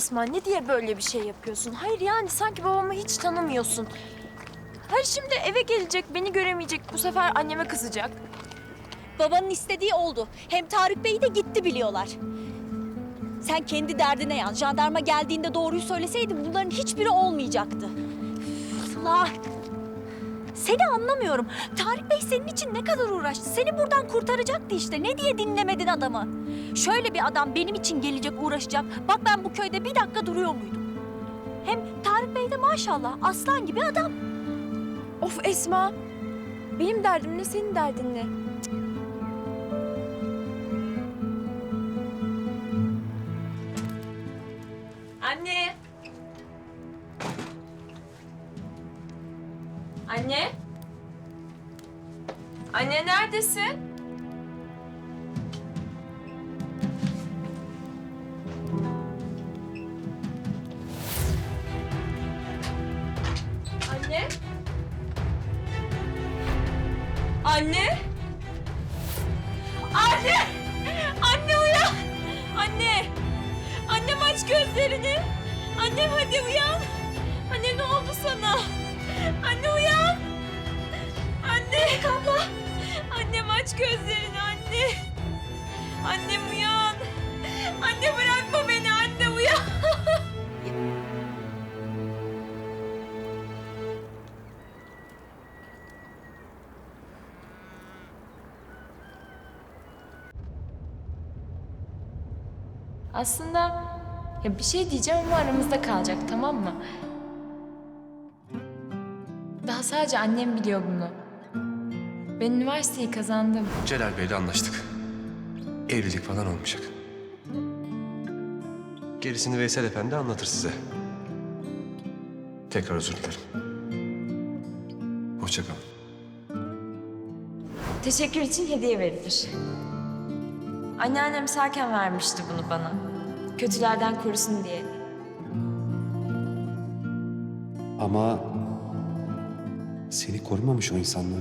Esma ne diye böyle bir şey yapıyorsun? Hayır yani sanki babamı hiç tanımıyorsun. Hayır şimdi eve gelecek, beni göremeyecek. Bu sefer anneme kızacak. Babanın istediği oldu. Hem Tarık Bey de gitti biliyorlar. Sen kendi derdine yan. Jandarma geldiğinde doğruyu söyleseydin bunların hiçbiri olmayacaktı. Allah! Seni anlamıyorum. Tarık Bey senin için ne kadar uğraştı. Seni buradan kurtaracaktı işte. Ne diye dinlemedin adamı? Şöyle bir adam benim için gelecek, uğraşacak. Bak ben bu köyde bir dakika duruyor muydum? Hem Tarık Bey de maşallah aslan gibi adam. Of Esma. Benim derdim ne, senin derdin ne? Anne. Anne. Anne neredesin? Anne. Anne. Anne. Anne uyan. Anne. Annem aç gözlerini. Annem hadi uyan. Aç gözlerini anne. Annem uyan. Anne bırakma beni anne uyan. Aslında ya bir şey diyeceğim ama aramızda kalacak tamam mı? Daha sadece annem biliyor bunu. Ben üniversiteyi kazandım. Celal Bey'le anlaştık. Evlilik falan olmayacak. Gerisini Veysel Efendi anlatır size. Tekrar özür dilerim. Hoşça kalın. Teşekkür için hediye verilir. Anneannem sağken vermişti bunu bana. Kötülerden korusun diye. Ama seni korumamış o insanlar.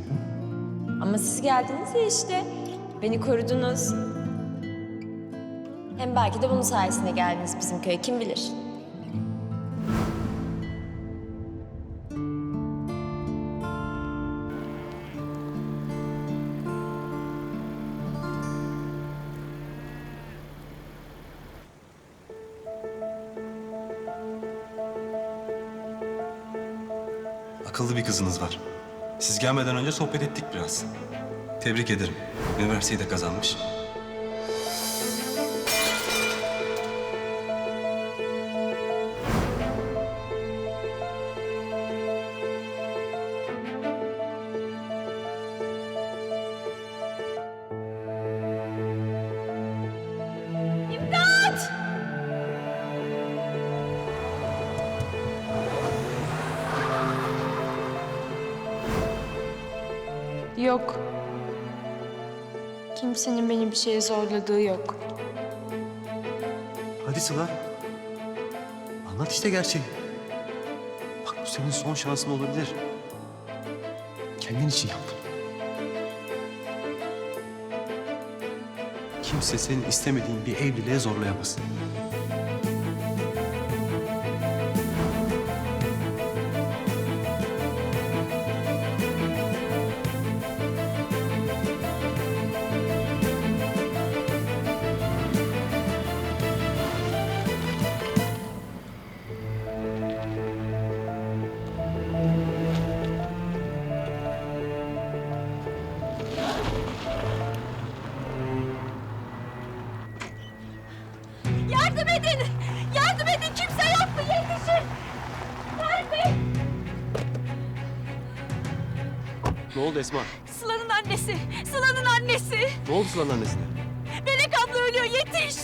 Ama siz geldiniz ya işte. Beni korudunuz. Hem belki de bunun sayesinde geldiniz bizim köye kim bilir. Akıllı bir kızınız var. Siz gelmeden önce sohbet ettik biraz. Tebrik ederim. Üniversiteyi de kazanmış. Yok. Kimsenin beni bir şeye zorladığı yok. Hadi Sıla. Anlat işte gerçeği. Bak bu senin son şansın olabilir. Kendin için yap bunu. Kimse senin istemediğin bir evliliğe zorlayamaz. Edin! Yardım edin! Kimse yok mu? Yetişin! Tarık Bey! Ne oldu Esma? Sıla'nın annesi! Sıla'nın annesi! Ne oldu Sıla'nın annesine? Melek abla ölüyor! Yetiş!